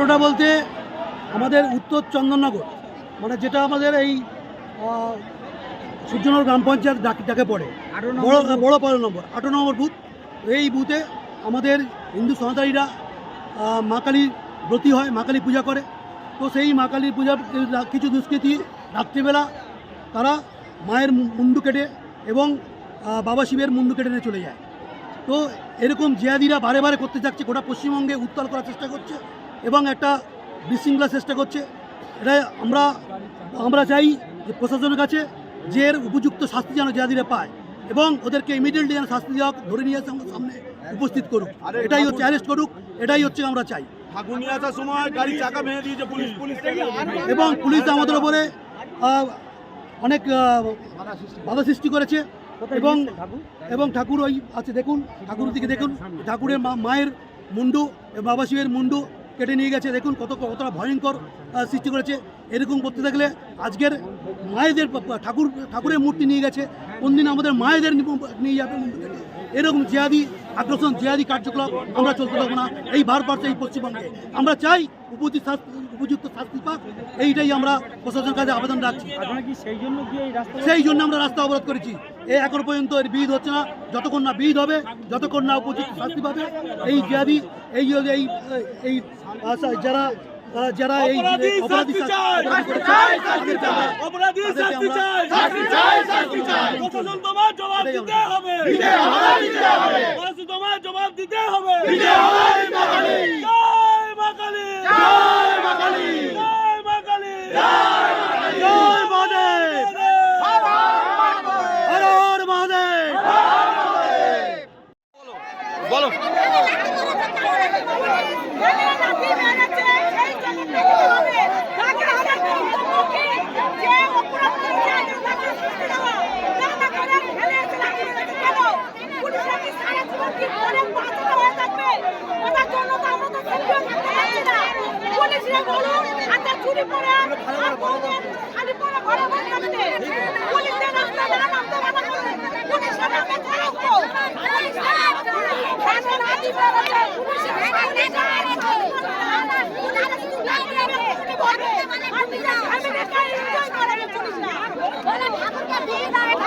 ঘটনাটা বলতে আমাদের উত্তর চন্দননগর মানে যেটা আমাদের এই সূর্যনগর গ্রাম পঞ্চায়েত ডাকে ডাকে পড়ে। বড় বড় পনেরো নম্বর আঠারো নম্বর বুথ। এই বুথে আমাদের হিন্দু সনাতনীরা মা কালীর ব্রতী হয় মা কালী পূজা করে। তো সেই মা কালীর পূজার কিছু দুষ্কৃতী রাত্রিবেলা তারা মায়ের মুন্ডু কেটে এবং বাবা শিবের মুন্ডু কেটে নিয়ে চলে যায়। তো এরকম জিয়াদিরা বারে বারে করতে যাচ্ছে গোটা পশ্চিমবঙ্গে উত্তাল করার চেষ্টা করছে। এবং একটা বিশৃঙ্খলার চেষ্টা করছে। এটা আমরা আমরা চাই যে প্রশাসনের কাছে যে এর উপযুক্ত শাস্তি যেন জিয়াদিরা পায় এবং ওদেরকে ইমিডিয়েটলি যেন শাস্তি দেওয়া হোক, ধরে নিয়ে সামনে উপস্থিত করুক। এটাই হচ্ছে অ্যারেস্ট করুক এটাই হচ্ছে আমরা চাই। ঠাকুর নিয়ে আসার সময় গাড়ি চাকা ভেঙে দিয়েছে পুলিশ পুলিশ এবং পুলিশ আমাদের ওপরে অনেক বাধা সৃষ্টি করেছে। এবং এবং ঠাকুর ওই আছে দেখুন ঠাকুর দিকে দেখুন। ঠাকুরের মা- মায়ের মুন্ডু বাবা শিবের মুন্ডু কেটে নিয়ে গেছে। দেখুন কত কতটা ভয়ঙ্কর সৃষ্টি করেছে। এরকম করতে থাকলে আজকের মায়েদের ঠাকুর ঠাকুরের মূর্তি নিয়ে গেছে। কোনদিন আমাদের মায়েদের নিয়ে যাবে এরকম জিয়াদি আগ্রাসন জিয়াদি কার্যকলাপ আমরা চলতে পারব না। এই বারবার এই পশ্চিমবঙ্গে। আমরা চাই উপযুক্ত উপযুক্ত শাস্তি পাক। এইটাই আমরা প্রশাসনের কাছে আবেদন রাখছি। সেই জন্য আমরা রাস্তা অবরোধ করেছি। এ এখন পর্যন্ত এর বিধ হচ্ছে না। যতক্ষণ না বিধ হবে যতক্ষণ না উপযুক্ত শাস্তি পাবে এই জিয়াদি এই এই এই যারা যারা এই অপরাধী অপরাধী শাস্তি চাই! অপরাধী করেছে, তাদেরকে আমরা- অপরাধী শাস্তি চাই! শাস্তি চাই শাস্তি চাই! প্রশাসন তোমার জবাব দিতে হবে! দিতে হবে! দিতে হবে প্রশাসন তোমার জবাব দিতে হবে! দিতে হবে মা কালী! জয় মা কালী! জয় মা কালী! জয় মা কালী! জয় বলো চুরি করে আর কোনদিন খালি পরে ঘরে বসে থাকতে পুলিশের রাস্তা না নামতে বাধা করে পুলিশের নামে খারাপ তো পুলিশের হাতি বেরোচ্ছে পুলিশের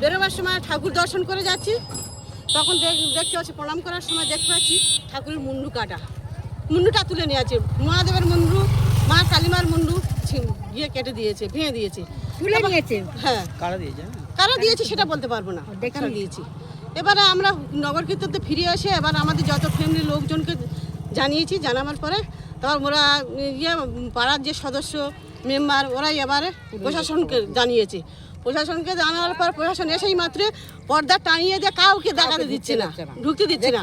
বেরোবার সময় ঠাকুর দর্শন করে যাচ্ছি। তখন দেখ- দেখতে পাচ্ছি প্রণাম করার সময় দেখতে পাচ্ছি ঠাকুরের মুন্ডু কাটা। মুন্ডুটা তুলে নিয়ে আছে মহাদেবের মুন্ডু মা কালিমার মুন্ডু গিয়ে কেটে দিয়েছে ভেঙে দিয়েছে। তুলে নিয়েছে? হ্যাঁ। কারা দিয়েছে কারা দিয়েছে সেটা বলতে পারব না। কারা দিয়েছি? এবারে আমরা নগর কীর্তনতে ফিরে এসে এবার আমাদের যত ফ্যামিলি লোকজনকে জানিয়েছি জানাবার পরে তারপর ওরা ইয়ে পাড়ার যে সদস্য মেম্বার ওরাই এবারে প্রশাসনকে জানিয়েছে। প্রশাসনকে জানার পর প্রশাসন এসেই মাত্র পর্দা টানিয়ে দিয়ে কাউকে দেখাতে দিচ্ছে না ঢুকতে দিচ্ছে না।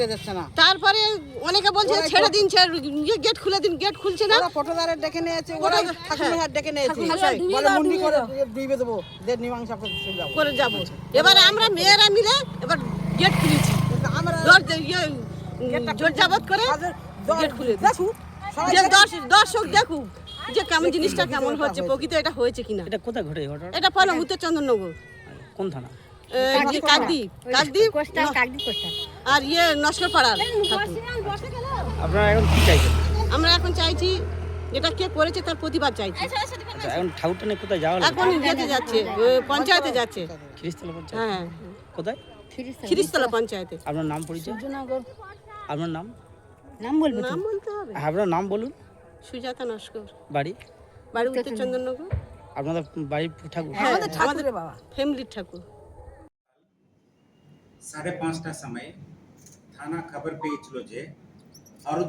তারপরে অনেকে বলছে ছেড়ে দিন ছেড়ে গেট খুলে দিন গেট খুলছে না। ওরা ফটোদারের ডেকে নিয়েছে ওরাই ফটোদার- ঠাকুরের ডেকে নিয়েছে। বলে মুন্ডি করে ডুবে দেবো দের মীমাংসা করে যাব। এবারে আমরা মেয়েরা মিলে এবার গেট খুলেছি। আমরা ইয়ে, জোর জাবত করে গেট খুলে দেখুক যে দর্শক দেখুক। যে কেমন জিনিসটা কেমন হচ্ছে প্রকৃত এটা হয়েছে কিনা? এটা কোথায় ঘটে ঘটনা এটা পড়লাম উত্তর চন্দননগর কোন থানা? কাকদি আর ইয়ে নস্কর পাড়ার আপনারা এখন কি চাইছেন? আমরা এখন চাইছি এটা কে করেছে তার প্রতিবাদ চাইছি। আচ্ছা এখন ঠাকুরটা নিয়ে কোথায় যাওয়া এখন ইয়েতে যাচ্ছে পঞ্চায়েতে যাচ্ছে। খ্রিস্টাল পঞ্চায়েত? হ্যাঁ। কোথায়? খিরিস্তলা পঞ্চায়েতে। আপনার নাম পরিচয়? আপনার নাম? নাম বলব নাম বলতে হবে। আপনার নাম বলুন। সুজাতা নস্কর। বাড়ি? বাড়ি উত্তর চন্দননগর আপনাদের বাড়ির ঠাকুর। হ্যাঁ আমাদের বাবা। ফ্যামিলির ঠাকুর। সাড়ে পাঁচটা সময়ে থানা খবর পেয়েছিল যে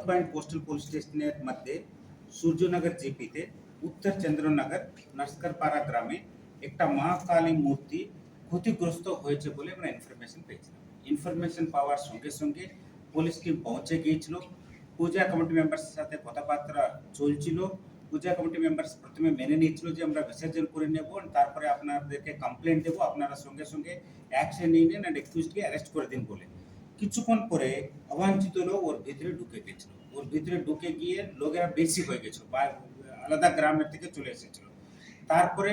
পয়েন্ট কোস্টাল পুলিশ স্টেশনের মধ্যে সূর্যনগর জিপিতে উত্তর চন্দ্রনগর নস্করপাড়া গ্রামে একটা মা কালী মূর্তি ক্ষতিগ্রস্ত হয়েছে বলে আমরা ইনফরমেশন পেয়েছিলাম। ইনফরমেশন পাওয়ার সঙ্গে সঙ্গে পুলিশ টিম পৌঁছে গিয়েছিল। পূজা কমিটি মেম্বার্সের সাথে কথাবার্তা চলছিল। পূজা কমিটি মেম্বার্স প্রথমে মেনে নিয়েছিল যে আমরা বিসর্জন করে নেব, তারপরে আপনাদেরকে কমপ্লেন দেবো, আপনারা সঙ্গে সঙ্গে অ্যাকশন নিয়ে নিন অ্যান্ড এক্সকিউজকে অ্যারেস্ট করে দিন বলে। কিছুক্ষণ পরে অবাঞ্ছিত লোক ওর ভিতরে ঢুকে গেছিল। ওর ভিতরে ঢুকে গিয়ে লোকেরা বেশি হয়ে গেছিল, বা আলাদা গ্রামের থেকে চলে এসেছিল। তারপরে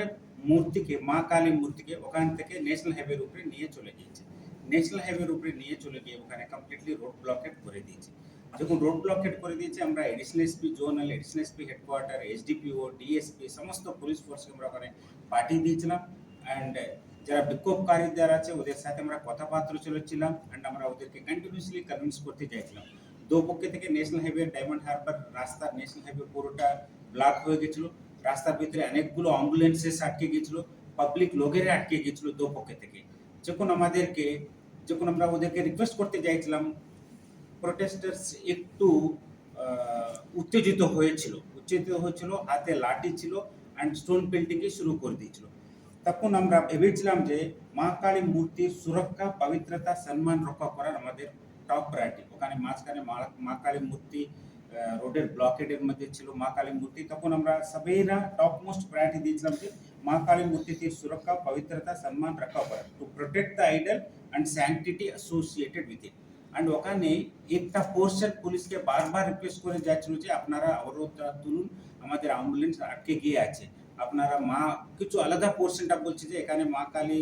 মূর্তিকে, মা কালী মূর্তিকে ওখান থেকে ন্যাশনাল হাইওয়ের উপরে নিয়ে চলে গিয়েছে। ন্যাশনাল হাইওয়ের উপরে নিয়ে চলে গিয়ে ওখানে কমপ্লিটলি রোড ব্লকেট করে দিয়েছে। যখন রোড ব্লকেট করে দিয়েছে, আমরা additional SP zonal additional SP headquarter SDPO DSP সমস্ত পুলিশ ফোর্সকে আমরা ওখানে পাঠিয়ে দিয়েছিলাম। অ্যান্ড যারা বিক্ষোভকারীদের আছে, ওদের সাথে আমরা কথাবার্তা চলেছিলাম অ্যান্ড আমরা ওদেরকে কন্টিনিউসলি কনভিন্স করতে চাইছিলাম। দু পক্ষে থেকে ন্যাশনাল হাইওয়ে ডায়মন্ড হারবার রাস্তা ন্যাশনাল হাইওয়ে পুরোটা ব্লক হয়ে গেছিল। রাস্তার ভিতরে অনেকগুলো অ্যাম্বুলেন্সেস আটকে গেছিল পাবলিক লোকেরা আটকে গেছিল দু পক্ষে থেকে। যখন আমাদেরকে, যখন আমরা ওদেরকে রিকোয়েস্ট করতে চাইছিলাম প্রোটেস্টার্স একটু উত্তেজিত হয়েছিল। উত্তেজিত হয়েছিল, হাতে লাঠি ছিল অ্যান্ড স্টোন পেল্টিংকে শুরু করে দিয়েছিল। তখন আমরা ভেবেছিলাম যে মা কালী মূর্তির সুরক্ষা, পবিত্রতা, সম্মান রক্ষা করার আমাদের টপ প্রায়োরিটি ওখানে মাঝখানে মা- কালী মূর্তি রোডের ব্লকেডের মধ্যে ছিল মা কালী মূর্তি। তখন আমরা সবাইরা টপ মোস্ট প্রায়োরিটি দিয়েছিলাম যে মা কালী মূর্তিতে সুরক্ষা, পবিত্রতা, সম্মান রক্ষা করা। To protect the idol and sanctity associated with it and ওখানে একটা পোর্শন পুলিশকে বারবার রিকোয়েস্ট করে যাচ্ছিল যে আপনারা অবরোধটা তুলুন, আমাদের অ্যাম্বুলেন্স আটকে গিয়ে আছে। আপনারা মা, কিছু আলাদা পোর্শনটা বলছে যে এখানে মা কালী,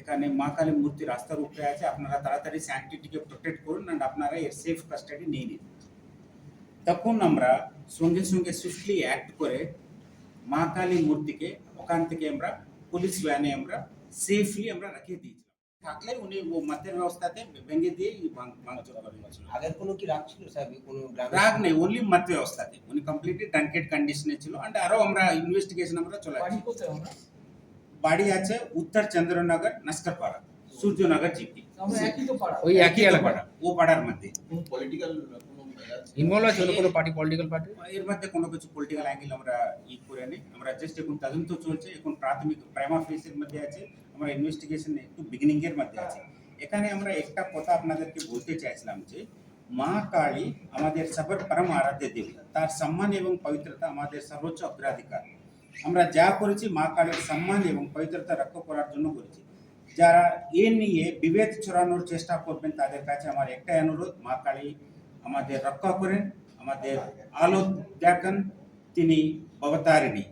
এখানে মা কালী মূর্তি রাস্তার উপরে আছে, আপনারা তাড়াতাড়ি স্যাংটিটিকে প্রোটেক্ট করুন অ্যান্ড আপনারা এর সেফ কাস্টাডি নিয়ে নিন। তখন আমরা সঙ্গে সঙ্গে সুইফটলি অ্যাক্ট করে মা কালী মূর্তিকে, ওখান থেকে আমরা পুলিশ ভ্যানে আমরা সেফলি আমরা রেখে দিয়েছিলাম। থাকলে উনি ও মাতের ব্যবস্থাতে ভেঙে দিয়ে ভাঙ- ভাঙচুর করে। দিয়েছিল আগের কোনো কি রাগ ছিল স্যার? কোনো গ্রামে? রাগ নেই ওনলি মাত ব্যবস্থাতে। উনি কমপ্লিটলি ডানকেট কন্ডিশনে ছিল। অ্যান্ড আরও আমরা ইনভেস্টিগেশন আমরা চলে বাড়ি আছে উত্তর চন্দ্রনগর নস্করপাড়া সূর্যনগর জিপি। ওই একই এলাকা ও পাড়ার মধ্যে। ইনভলভ আছে কোনো পার্টি পলিটিক্যাল পার্টি এর মধ্যে কোনো কিছু পলিটিক্যাল অ্যাঙ্গেল আমরা ই করে নেই। আমরা জাস্ট এখন তদন্ত চলছে, এখন প্রাথমিক প্রাইমা ফেসের মধ্যে আছে, আমরা ইনভেস্টিগেশন একটু বিগিনিং এর মধ্যে আছে। এখানে আমরা একটা কথা আপনাদেরকে বলতে চাইছিলাম যে, মা কালী আমাদের সবার পরম আরাধ্য দেবী, তার সম্মান এবং পবিত্রতা আমাদের সর্বোচ্চ অগ্রাধিকার। আমরা যা করেছি, মা কালীর সম্মান এবং পবিত্রতা রক্ষা করার জন্য করেছি। যারা এ নিয়ে বিভেদ ছড়ানোর চেষ্টা করবেন, তাদের কাছে আমার একটাই অনুরোধ, মা কালী আমাদের রক্ষা করেন আমাদের আলো দেখান তিনি অবতারিণী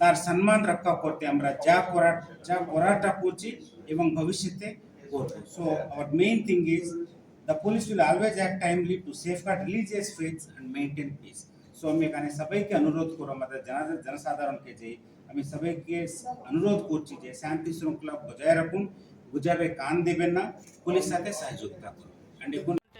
তার সম্মান রক্ষা করতে আমরা যা করার যা করাটা করছি এবং ভবিষ্যতে করব so our main thing is the police will always act timely to safeguard religious faiths and maintain peace so আমি এখানে সবাইকে অনুরোধ করব আমাদের জানা জনসাধারণকে যে আমি সবাইকে অনুরোধ করছি যে শান্তি শৃঙ্খলা বজায় রাখুন গুজাবে কান দেবেন না পুলিশ সাথে সহযোগিতা করুন অ্যান্ড এখন